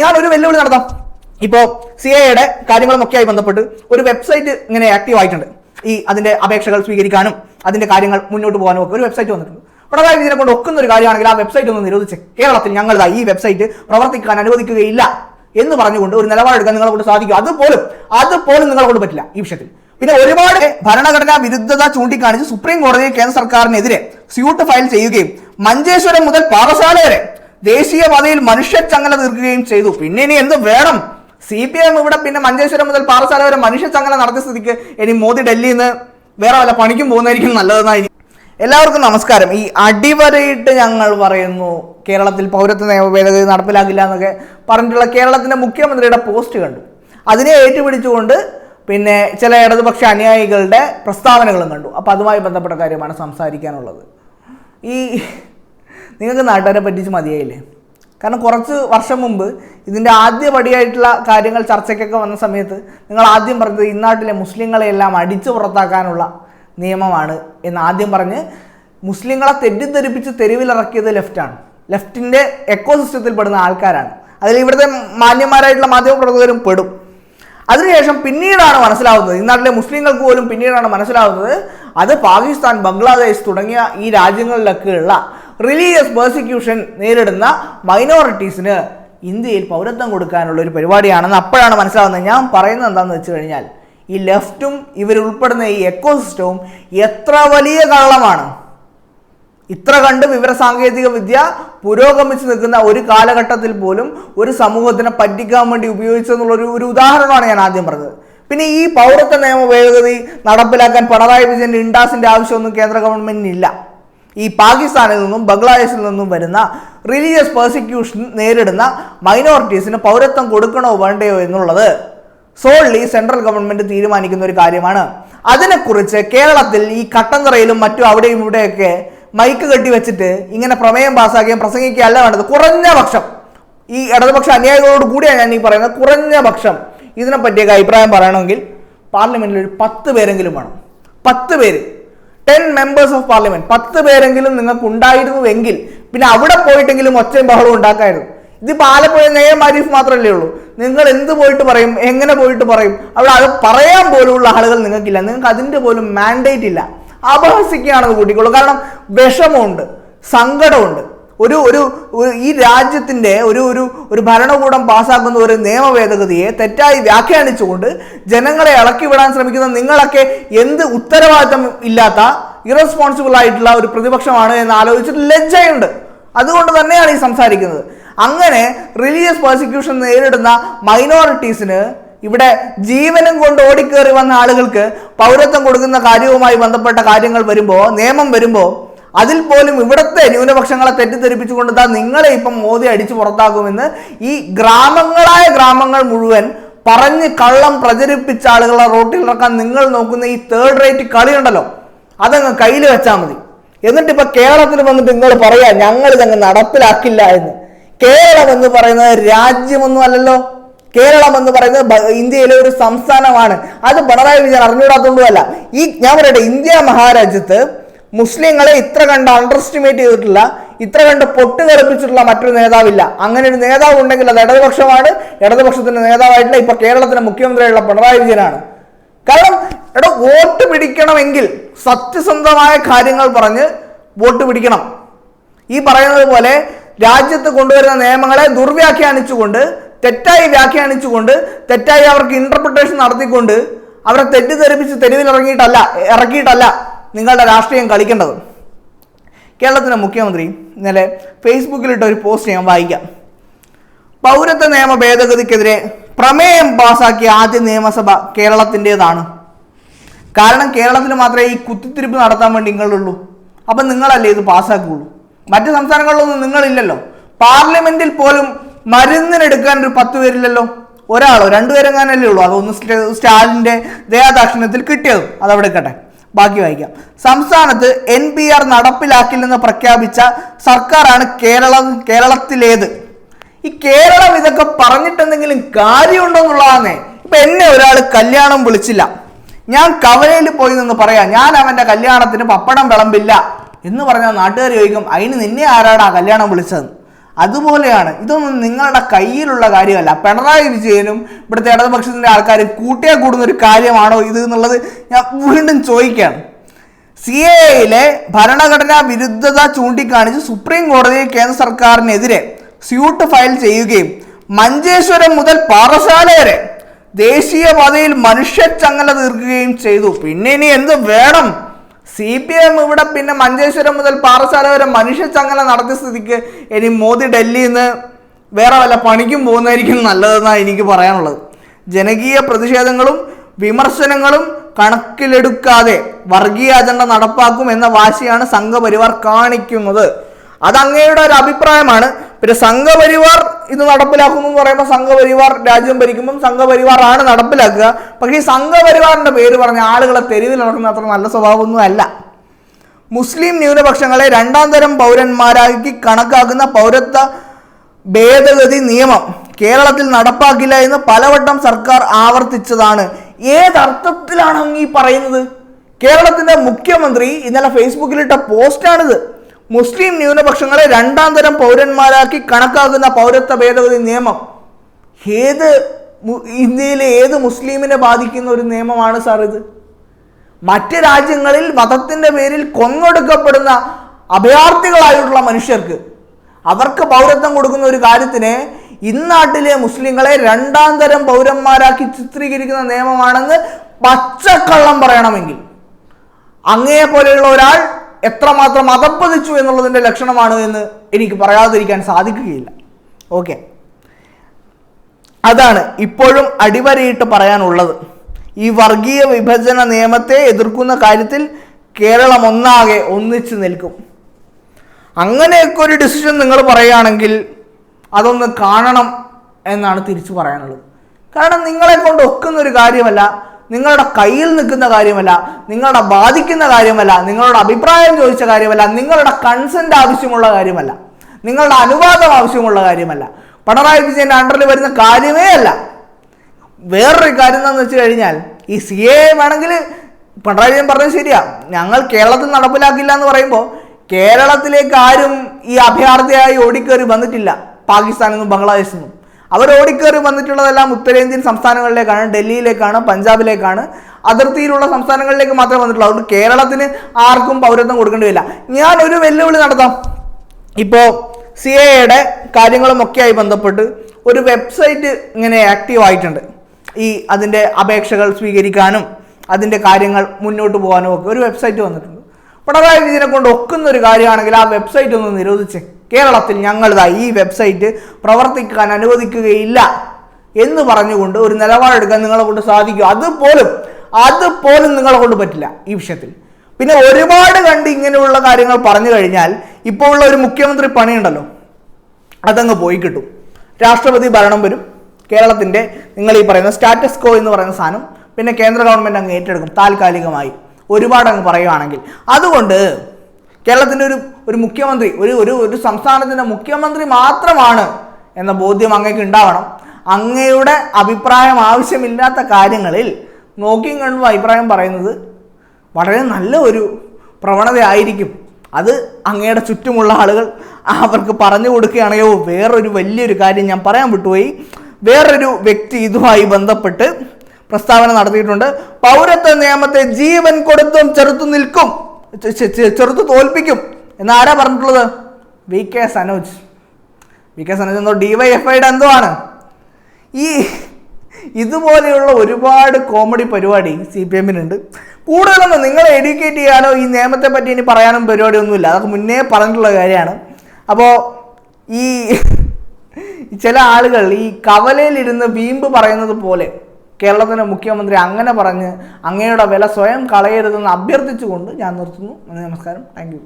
ഞാൻ ഒരു വെല്ലുവിളി നടത്താം. ഇപ്പോ സി എയുടെ കാര്യങ്ങളുമൊക്കെയായി ബന്ധപ്പെട്ട് ഒരു വെബ്സൈറ്റ് ഇങ്ങനെ ആക്റ്റീവ് ആയിട്ടുണ്ട് ഈ അതിന്റെ അപേക്ഷകൾ സ്വീകരിക്കാനും അതിന്റെ കാര്യങ്ങൾ മുന്നോട്ട് പോകാനും ഒക്കെ ഒരു വെബ്സൈറ്റ് വന്നിട്ടുണ്ട്. പിണറായി വിജയനെ കൊണ്ട് ഒക്കുന്ന ഒരു കാര്യമാണെങ്കിൽ ആ വെബ്സൈറ്റ് ഒന്ന് നിരോധിച്ച് കേരളത്തിൽ ഞങ്ങൾ ഈ വെബ്സൈറ്റ് പ്രവർത്തിക്കാൻ അനുവദിക്കുകയില്ല എന്ന് പറഞ്ഞുകൊണ്ട് ഒരു നിലപാടെടുക്കാൻ നിങ്ങളെ കൊണ്ട് സാധിക്കും. അതുപോലും അതുപോലും നിങ്ങളെ കൊണ്ട് പറ്റില്ല ഈ വിഷയത്തിൽ. പിന്നെ ഒരുപാട് ഭരണഘടനാ വിരുദ്ധത ചൂണ്ടിക്കാണിച്ച് സുപ്രീം കോടതി കേന്ദ്ര സർക്കാരിനെതിരെ സ്യൂട്ട് ഫയൽ ചെയ്യുകയും മഞ്ചേശ്വരം മുതൽ പാറശാല വരെ ദേശീയപാതയിൽ മനുഷ്യ ചങ്ങല തീർക്കുകയും ചെയ്തു. പിന്നെ ഇനി എന്ത് വേണം. സി പി എം ഇവിടെ പിന്നെ മഞ്ചേശ്വരം മുതൽ പാറശാല വരെ മനുഷ്യ ചങ്ങല നടത്തിയ സ്ഥിതിക്ക് ഇനി മോദി ഡൽഹിയിൽ നിന്ന് വേറെ വല്ല പണിക്കും പോകുന്നതായിരിക്കും ഇനി. എല്ലാവർക്കും നമസ്കാരം. ഈ അടിവരയിട്ട് ഞങ്ങൾ പറയുന്നു കേരളത്തിൽ പൗരത്വ നിയമ ഭേദഗതി നടപ്പിലാക്കില്ല എന്നൊക്കെ പറഞ്ഞിട്ടുള്ള കേരളത്തിന്റെ മുഖ്യമന്ത്രിയുടെ പോസ്റ്റ് കണ്ടു. അതിനെ ഏറ്റുപിടിച്ചുകൊണ്ട് പിന്നെ ചില ഇടതുപക്ഷ അനുയായികളുടെ പ്രസ്താവനകളും കണ്ടു. അപ്പോൾ അതുമായി ബന്ധപ്പെട്ട കാര്യമാണ് സംസാരിക്കാനുള്ളത്. ഈ നിങ്ങൾക്ക് നാട്ടുകാരെ പറ്റിച്ച് മതിയായില്ലേ? കാരണം കുറച്ച് വർഷം മുമ്പ് ഇതിന്റെ ആദ്യ പടിയായിട്ടുള്ള കാര്യങ്ങൾ ചർച്ചയ്ക്കൊക്കെ വന്ന സമയത്ത് നിങ്ങൾ ആദ്യം പറഞ്ഞത് ഇന്നാട്ടിലെ മുസ്ലിങ്ങളെയെല്ലാം അടിച്ചു പുറത്താക്കാനുള്ള നിയമമാണ് എന്ന് ആദ്യം പറഞ്ഞ് മുസ്ലിങ്ങളെ തെറ്റിദ്ധരിപ്പിച്ച് തെരുവിലിറക്കിയത് ലെഫ്റ്റാണ് ലെഫ്റ്റിന്റെ എക്കോ സിസ്റ്റത്തിൽ പെടുന്ന ആൾക്കാരാണ്. അതിൽ ഇവിടുത്തെ മാന്യന്മാരായിട്ടുള്ള മാധ്യമപ്രവർത്തകരും പെടും. അതിനുശേഷം പിന്നീടാണ് മനസ്സിലാവുന്നത് ഇന്നാട്ടിലെ മുസ്ലിങ്ങൾക്ക് പോലും പിന്നീടാണ് മനസ്സിലാവുന്നത് അത് പാകിസ്ഥാൻ ബംഗ്ലാദേശ് തുടങ്ങിയ ഈ രാജ്യങ്ങളിലൊക്കെയുള്ള റിലീജിയസ് പെർസിക്യൂഷൻ നേരിടുന്ന മൈനോറിറ്റീസിന് ഇന്ത്യയിൽ പൗരത്വം കൊടുക്കാനുള്ള ഒരു പരിപാടിയാണെന്ന് അപ്പോഴാണ് മനസ്സിലാവുന്നത് ഞാൻ പറയുന്നത് എന്താണെന്ന് വെച്ച് കഴിഞ്ഞാൽ ഈ ലെഫ്റ്റും ഇവരുൾപ്പെടുന്ന ഈ എക്കോസിസ്റ്റവും എത്ര വലിയ കള്ളമാണ്. ഇത്ര കണ്ട് വിവര സാങ്കേതിക വിദ്യ പുരോഗമിച്ച് നിൽക്കുന്ന ഒരു കാലഘട്ടത്തിൽ പോലും ഒരു സമൂഹത്തിനെ പറ്റിക്കാൻ വേണ്ടി ഉപയോഗിച്ചെന്നുള്ള ഒരു ഒരു ഉദാഹരണമാണ് ഞാൻ ആദ്യം പറഞ്ഞത്. പിന്നെ ഈ പൗരത്വ നിയമ ഭേദഗതി നടപ്പിലാക്കാൻ പിണറായി വിജയന്റെ ഇൻഡാസിന്റെ ആവശ്യമൊന്നും കേന്ദ്ര ഗവൺമെന്റിനില്ല. ഈ പാകിസ്ഥാനിൽ നിന്നും ബംഗ്ലാദേശിൽ നിന്നും വരുന്ന റിലീജിയസ് പെർസിക്യൂഷൻ നേരിടുന്ന മൈനോറിറ്റീസിന് പൗരത്വം കൊടുക്കണോ വേണ്ടയോ എന്നുള്ളത് സോൾലി സെൻട്രൽ ഗവൺമെന്റ് തീരുമാനിക്കുന്ന ഒരു കാര്യമാണ്. അതിനെക്കുറിച്ച് കേരളത്തിൽ ഈ കട്ടന്തറയിലും മറ്റും അവിടെയും ഇവിടെയൊക്കെ മൈക്ക് കെട്ടി വെച്ചിട്ട് ഇങ്ങനെ പ്രമേയം പാസ്സാക്കുകയും പ്രസംഗിക്കുകയല്ല വേണ്ടത്. കുറഞ്ഞ പക്ഷം. ഈ ഇടതുപക്ഷ അനുയായികളോട് കൂടിയാണ് ഞാൻ ഈ പറയുന്നത്. കുറഞ്ഞ പക്ഷം. ഇതിനെ പറ്റിയൊക്കെ അഭിപ്രായം പറയണമെങ്കിൽ പാർലമെന്റിൽ ഒരു പത്ത് പേരെങ്കിലും വേണം. പത്ത് പേര്. ടെൻ മെമ്പേഴ്സ് ഓഫ് പാർലമെന്റ് പത്ത് പേരെങ്കിലും നിങ്ങൾക്ക് ഉണ്ടായിരുന്നുവെങ്കിൽ പിന്നെ അവിടെ പോയിട്ടെങ്കിലും ഒച്ചയും ബഹളവും ഉണ്ടാക്കായിരുന്നു. ഇതിപ്പോ ആലപ്പുഴ നെയ്യം ആരിഫ് മാത്രമല്ലേ ഉള്ളൂ. നിങ്ങൾ എന്ത് പോയിട്ട് പറയും? എങ്ങനെ പോയിട്ട് പറയും? അവിടെ അത് പറയാൻ പോലുള്ള ആളുകൾ നിങ്ങൾക്കില്ല. നിങ്ങൾക്ക് അതിന്റെ പോലും മാൻഡേറ്റ് ഇല്ല. അപഹസിക്കുകയാണെന്ന് കൂട്ടിക്കോളൂ കാരണം വിഷമമുണ്ട്. സങ്കടമുണ്ട്. ഒരു ഒരു ഈ രാജ്യത്തിന്റെ ഒരു ഒരു ഒരു ഭരണകൂടം പാസ്സാക്കുന്ന ഒരു നിയമ ഭേദഗതിയെ തെറ്റായി വ്യാഖ്യാനിച്ചുകൊണ്ട് ജനങ്ങളെ ഇളക്കി വിടാൻ ശ്രമിക്കുന്ന നിങ്ങളൊക്കെ എന്ത് ഉത്തരവാദിത്തം ഇല്ലാത്ത ഇറസ്പോൺസിബിൾ ആയിട്ടുള്ള ഒരു പ്രതിപക്ഷമാണ് എന്ന് ആലോചിച്ചിട്ട് ലജ്ജയുണ്ട്. അതുകൊണ്ട് തന്നെയാണ് ഈ സംസാരിക്കുന്നത്. അങ്ങനെ റിലീജിയസ് പ്രോസിക്യൂഷൻ നേരിടുന്ന മൈനോറിറ്റീസിന് ഇവിടെ ജീവനും കൊണ്ട് ഓടിക്കേറി വന്ന ആളുകൾക്ക് പൗരത്വം കൊടുക്കുന്ന കാര്യവുമായി ബന്ധപ്പെട്ട കാര്യങ്ങൾ വരുമ്പോൾ നിയമം വരുമ്പോൾ അതിൽ പോലും ഇവിടുത്തെ ന്യൂനപക്ഷങ്ങളെ തെറ്റിദ്ധരിപ്പിച്ചുകൊണ്ട് താ നിങ്ങളെ ഇപ്പം മോദി അടിച്ചു പുറത്താക്കുമെന്ന് ഈ ഗ്രാമങ്ങളായ ഗ്രാമങ്ങൾ മുഴുവൻ പറഞ്ഞ് കള്ളം പ്രചരിപ്പിച്ച ആളുകളെ റോട്ടിൽ ഇറക്കാൻ നിങ്ങൾ നോക്കുന്ന ഈ തേർഡ് റേറ്റ് കളിയുണ്ടല്ലോ അതങ്ങ് കയ്യിൽ വെച്ചാൽ മതി. എന്നിട്ട് ഇപ്പൊ കേരളത്തിൽ വന്നിട്ട് നിങ്ങൾ പറയാ ഞങ്ങൾ ഇതങ്ങ് നടപ്പിലാക്കില്ല എന്ന്. കേരളം എന്ന് പറയുന്നത് രാജ്യമൊന്നും അല്ലല്ലോ. കേരളം എന്ന് പറയുന്നത് ഇന്ത്യയിലെ ഒരു സംസ്ഥാനമാണ്. അത് പിണറായി വിജയൻ അറിഞ്ഞുകൂടാത്തതുകൊണ്ടുമല്ല. ഈ ഞാൻ പറയട്ടെ ഇന്ത്യ മഹാരാജ്യത്ത് മുസ്ലിങ്ങളെ ഇത്ര കണ്ട് അണ്ടർ എസ്റ്റിമേറ്റ് ചെയ്തിട്ടില്ല ഇത്ര കണ്ട് പൊട്ടുതെറിപ്പിച്ചിട്ടുള്ള മറ്റൊരു നേതാവില്ല. അങ്ങനെ ഒരു നേതാവ് ഉണ്ടെങ്കിൽ അത് ഇടതുപക്ഷമാണ് ഇടതുപക്ഷത്തിന്റെ നേതാവായിട്ടുള്ള ഇപ്പൊ കേരളത്തിന്റെ മുഖ്യമന്ത്രിയായിട്ടുള്ള പിണറായി വിജയനാണ്. കാരണം എടോ വോട്ട് പിടിക്കണമെങ്കിൽ സത്യസന്ധമായ കാര്യങ്ങൾ പറഞ്ഞ് വോട്ട് പിടിക്കണം. ഈ പറയുന്നത് പോലെ രാജ്യത്ത് കൊണ്ടുവരുന്ന നിയമങ്ങളെ ദുർവ്യാഖ്യാനിച്ചുകൊണ്ട് തെറ്റായി വ്യാഖ്യാനിച്ചുകൊണ്ട് തെറ്റായി അവർക്ക് ഇന്റർപ്രിട്ടേഷൻ നടത്തിക്കൊണ്ട് അവരെ തെറ്റിദ്ധരിപ്പിച്ച് തെരുവിൽ ഇറങ്ങിയിട്ടല്ല ഇറക്കിയിട്ടല്ല. നിങ്ങളുടെ രാഷ്ട്രീയം കളിക്കേണ്ടത്. കേരളത്തിലെ മുഖ്യമന്ത്രി ഇന്നലെ ഫേസ്ബുക്കിലിട്ട ഒരു പോസ്റ്റ് ഞാൻ വായിക്കാം. പൗരത്വ നിയമ ഭേദഗതിക്കെതിരെ പ്രമേയം പാസാക്കിയ ആദ്യ നിയമസഭ കേരളത്തിന്റെതാണ്. കാരണം കേരളത്തിൽ മാത്രമേ ഈ കുത്തിത്തിരിപ്പ് നടത്താൻ വേണ്ടി നിങ്ങളുള്ളൂ. അപ്പം നിങ്ങളല്ലേ ഇത് പാസ്സാക്കുകയുള്ളൂ മറ്റ് സംസ്ഥാനങ്ങളിലൊന്നും നിങ്ങളില്ലല്ലോ. പാർലമെന്റിൽ പോലും മരുന്നിനെടുക്കാൻ ഒരു പത്ത് പേരില്ലല്ലോ. ഒരാളോ രണ്ടുപേരെങ്ങാനല്ലേ ഉള്ളൂ. അതൊന്ന് സ്റ്റാലിന്റെ ദയാദാക്ഷിണ്യത്തിൽ കിട്ടിയത്. അതവിടെ ഇരിക്കട്ടെ. ബാക്കി വായിക്കാം സംസ്ഥാനത്ത് എൻ പി ആർ നടപ്പിലാക്കില്ലെന്ന് പ്രഖ്യാപിച്ച സർക്കാരാണ് കേരളം കേരളത്തിലേത്. ഈ കേരളം ഇതൊക്കെ പറഞ്ഞിട്ടെന്തെങ്കിലും കാര്യമുണ്ടോ ഇപ്പൊ എന്നെ ഒരാൾ കല്യാണം വിളിച്ചില്ല. ഞാൻ കവലയിൽ പോയി നിന്ന് പറയാം ഞാൻ അവന്റെ കല്യാണത്തിന് പപ്പടം വിളമ്പില്ല. എന്ന് പറഞ്ഞാൽ നാട്ടുകാർ ചോദിക്കും അതിന് നിന്നെ ആരാടാ കല്യാണം വിളിച്ചത് അതുപോലെയാണ് ഇതൊന്നും നിങ്ങളുടെ കയ്യിലുള്ള കാര്യമല്ല. പിണറായി വിജയനും ഇവിടുത്തെ ഇടതുപക്ഷത്തിന്റെ ആൾക്കാരും കൂട്ടിയാൽ കൂടുന്ന ഒരു കാര്യമാണോ ഇത് എന്നുള്ളത് ഞാൻ വീണ്ടും ചോദിക്കുകയാണ്. സി എയിലെ ഭരണഘടനാ വിരുദ്ധത ചൂണ്ടിക്കാണിച്ച് സുപ്രീം കോടതിയിൽ കേന്ദ്ര സർക്കാരിനെതിരെ സ്യൂട്ട് ഫയൽ ചെയ്യുകയും മഞ്ചേശ്വരം മുതൽ പാറശാല വരെ ദേശീയപാതയിൽ മനുഷ്യച്ചങ്ങല തീർക്കുകയും ചെയ്തു. പിന്നെ ഇനി എന്ത് വേണം? സി പി എം ഇവിടെ പിന്നെ മഞ്ചേശ്വരം മുതൽ പാറശാല വരെ മനുഷ്യച്ചങ്ങല നടത്തിയ സ്ഥിതിക്ക് ഇനി മോദി ഡൽഹിയിൽ നിന്ന് വേറെ വല്ല പണിക്കും പോകുന്നതായിരിക്കും നല്ലതെന്നാണ് എനിക്ക് പറയാനുള്ളത്. ജനകീയ പ്രതിഷേധങ്ങളും വിമർശനങ്ങളും കണക്കിലെടുക്കാതെ വർഗീയ അജണ്ട നടപ്പാക്കും എന്ന വാശിയാണ് സംഘപരിവാർ കാണിക്കുന്നത്. അത് അങ്ങയുടെ ഒരു അഭിപ്രായമാണ്. പിന്നെ സംഘപരിവാർ ഇത് നടപ്പിലാക്കുമെന്ന് പറയുമ്പോൾ സംഘപരിവാർ രാജ്യം ഭരിക്കുമ്പോൾ സംഘപരിവാറാണ് നടപ്പിലാക്കുക. പക്ഷേ ഈ സംഘപരിവാറിന്റെ പേര് പറഞ്ഞ ആളുകളെ തെരുവിൽ നടക്കുന്ന അത്ര നല്ല സ്വഭാവമൊന്നും അല്ല. മുസ്ലിം ന്യൂനപക്ഷങ്ങളെ രണ്ടാം തരം പൗരന്മാരാക്കി കണക്കാക്കുന്ന പൗരത്വ ഭേദഗതി നിയമം കേരളത്തിൽ നടപ്പാക്കില്ല എന്ന് പലവട്ടം സർക്കാർ ആവർത്തിച്ചതാണ്. ഏതർത്ഥത്തിലാണ് അങ്ങ് ഈ പറയുന്നത്? കേരളത്തിന്റെ മുഖ്യമന്ത്രി ഇന്നലെ ഫേസ്ബുക്കിലിട്ട പോസ്റ്റാണിത്. മുസ്ലിം ന്യൂനപക്ഷങ്ങളെ രണ്ടാം തരം പൗരന്മാരാക്കി കണക്കാക്കുന്ന പൗരത്വ ഭേദഗതി നിയമം. ഏത് ഇന്ത്യയിലെ ഏത് മുസ്ലിമിനെ ബാധിക്കുന്ന ഒരു നിയമമാണ് സാർ ഇത്? മറ്റ് രാജ്യങ്ങളിൽ മതത്തിന്റെ പേരിൽ കൊന്നൊടുക്കപ്പെടുന്ന അഭയാർത്ഥികളായിട്ടുള്ള മനുഷ്യർക്ക് അവർക്ക് പൗരത്വം കൊടുക്കുന്ന ഒരു കാര്യത്തിന് ഇന്നാട്ടിലെ മുസ്ലിങ്ങളെ രണ്ടാം തരം പൗരന്മാരാക്കി ചിത്രീകരിക്കുന്ന നിയമമാണെന്ന് പച്ചക്കള്ളം പറയണമെങ്കിൽ. അങ്ങേ പോലെയുള്ള ഒരാൾ എത്രമാത്രം അതപ്പതിച്ചു എന്നുള്ളതിന്റെ ലക്ഷണമാണ് എന്ന് എനിക്ക് പറയാതിരിക്കാൻ സാധിക്കുകയില്ല. ഓക്കെ അതാണ് ഇപ്പോഴും അടിവരയിട്ട് പറയാനുള്ളത്. ഈ വർഗീയ വിഭജന നിയമത്തെ എതിർക്കുന്ന കാര്യത്തിൽ കേരളം ഒന്നാകെ ഒന്നിച്ചു നിൽക്കും. അങ്ങനെയൊക്കെ ഒരു ഡിസിഷൻ നിങ്ങൾ പറയുകയാണെങ്കിൽ അതൊന്ന് കാണണം എന്നാണ് തിരിച്ചു പറയാനുള്ളത്. കാരണം നിങ്ങളെ കൊണ്ട് ഒക്കുന്ന ഒരു കാര്യമല്ല നിങ്ങളുടെ കയ്യിൽ നിൽക്കുന്ന കാര്യമല്ല നിങ്ങളുടെ ബാധിക്കുന്ന കാര്യമല്ല നിങ്ങളുടെ അഭിപ്രായം ചോദിച്ച കാര്യമല്ല നിങ്ങളുടെ കൺസെന്റ് ആവശ്യമുള്ള കാര്യമല്ല നിങ്ങളുടെ അനുവാദം ആവശ്യമുള്ള കാര്യമല്ല. പിണറായി വിജയന്റെ അണ്ടറിൽ വരുന്ന കാര്യമേ അല്ല. വേറൊരു കാര്യം എന്താണെന്ന് വെച്ച് കഴിഞ്ഞാൽ ഈ സി എ വേണമെങ്കിൽ പിണറായി വിജയൻ പറഞ്ഞത് ശരിയാ. ഞങ്ങൾ കേരളത്തിൽ നടപ്പിലാക്കില്ല എന്ന് പറയുമ്പോൾ കേരളത്തിലേക്ക് ആരും ഈ അഭയാർത്ഥിയായി ഓടിക്കേറി വന്നിട്ടില്ല. പാകിസ്ഥാനിൽ നിന്നും ബംഗ്ലാദേശിൽ നിന്നും. അവർ ഓടിക്കേറി വന്നിട്ടുള്ളതെല്ലാം ഉത്തരേന്ത്യൻ സംസ്ഥാനങ്ങളിലേക്കാണ് ഡൽഹിയിലേക്കാണ് പഞ്ചാബിലേക്കാണ്. അതിർത്തിയിലുള്ള സംസ്ഥാനങ്ങളിലേക്ക് മാത്രമേ വന്നിട്ടുള്ളൂ. അതുകൊണ്ട് കേരളത്തിന് ആർക്കും പൗരത്വം കൊടുക്കേണ്ടി വരില്ല. ഞാൻ ഒരു വെല്ലുവിളി നടത്താം. ഇപ്പോൾ സി എയുടെ കാര്യങ്ങളുമൊക്കെയായി ബന്ധപ്പെട്ട് ഒരു വെബ്സൈറ്റ് ഇങ്ങനെ ആക്റ്റീവ് ആയിട്ടുണ്ട്. ഈ അതിന്റെ അപേക്ഷകൾ സ്വീകരിക്കാനും അതിന്റെ കാര്യങ്ങൾ മുന്നോട്ട് പോകാനും ഒക്കെ ഒരു വെബ്സൈറ്റ് വന്നിട്ടുണ്ട്. പിണറായി വിജയനെ കൊണ്ട് ഒക്കുന്ന ഒരു കാര്യമാണെങ്കിൽ ആ വെബ്സൈറ്റ് ഒന്ന് നിരോധിച്ച്. കേരളത്തിൽ ഞങ്ങളിതാ ഈ വെബ്സൈറ്റ് പ്രവർത്തിക്കാൻ അനുവദിക്കുകയില്ല എന്ന് പറഞ്ഞുകൊണ്ട് ഒരു നിലപാടെടുക്കാൻ നിങ്ങളെ കൊണ്ട് സാധിക്കും. അതുപോലും അതുപോലും നിങ്ങളെ കൊണ്ട് പറ്റില്ല ഈ വിഷയത്തിൽ. പിന്നെ ഒരുപാട് കണ്ട് ഇങ്ങനെയുള്ള കാര്യങ്ങൾ പറഞ്ഞു കഴിഞ്ഞാൽ ഇപ്പോൾ ഉള്ള ഒരു മുഖ്യമന്ത്രി പണിയുണ്ടല്ലോ. അതങ്ങ് പോയി കിട്ടും. രാഷ്ട്രപതി ഭരണം വരും. കേരളത്തിന്റെ നിങ്ങൾ ഈ പറയുന്ന സ്റ്റാറ്റസ് കോ എന്ന് പറയുന്ന സാധനം പിന്നെ കേന്ദ്ര ഗവൺമെന്റ് അങ്ങ് ഏറ്റെടുക്കും താൽക്കാലികമായി. ഒരുപാട് അങ്ങ് പറയുവാണെങ്കിൽ. അതുകൊണ്ട് കേരളത്തിന്റെ ഒരു ഒരു മുഖ്യമന്ത്രി ഒരു ഒരു ഒരു സംസ്ഥാനത്തിന്റെ മുഖ്യമന്ത്രി മാത്രമാണ് എന്ന ബോധ്യം അങ്ങേക്ക് ഉണ്ടാവണം. അങ്ങയുടെ അഭിപ്രായം ആവശ്യമില്ലാത്ത കാര്യങ്ങളിൽ നോക്കിയും കണ്ടും അഭിപ്രായം പറയുന്നത് വളരെ നല്ല ഒരു പ്രവണതയായിരിക്കും. അത് അങ്ങയുടെ ചുറ്റുമുള്ള ആളുകൾ അവർക്ക് പറഞ്ഞു കൊടുക്കുകയാണെങ്കിലോ വേറൊരു വലിയൊരു കാര്യം ഞാൻ പറയാൻ വിട്ടുപോയി. വേറൊരു വ്യക്തി ഇതുമായി ബന്ധപ്പെട്ട് പ്രസ്താവന നടത്തിയിട്ടുണ്ട്. പൗരത്വ നിയമത്തെ ജീവൻ കൊടുത്തും ചെറുത്തു നിൽക്കും. ചെറുത്തു തോൽപ്പിക്കും. എന്ന് ആരാ പറഞ്ഞിട്ടുള്ളത്? V K Sanoj. V K Sanoj എന്തോ ഡിവൈഎഫ്ഐയുടെ എന്തോ ആണ്. ഈ ഇതുപോലെയുള്ള ഒരുപാട് കോമഡി പരിപാടി സി പി എമ്മിനുണ്ട് കൂടുതലൊന്നും നിങ്ങളെ എഡ്യൂക്കേറ്റ് ചെയ്യാനോ ഈ നിയമത്തെ പറ്റി ഇനി പറയാനും പരിപാടിയൊന്നുമില്ല. അതൊക്കെ മുന്നേ പറഞ്ഞിട്ടുള്ള കാര്യമാണ്. അപ്പോൾ ഈ ചില ആളുകൾ ഈ കവലയിലിരുന്ന് വീമ്പ് പറയുന്നത് പോലെ കേരളത്തിന്റെ മുഖ്യമന്ത്രി അങ്ങനെ പറഞ്ഞ് അങ്ങയുടെ വില സ്വയം കളയരുതെന്ന് അഭ്യർത്ഥിച്ചുകൊണ്ട് ഞാൻ നിർത്തുന്നു. നമസ്കാരം. താങ്ക്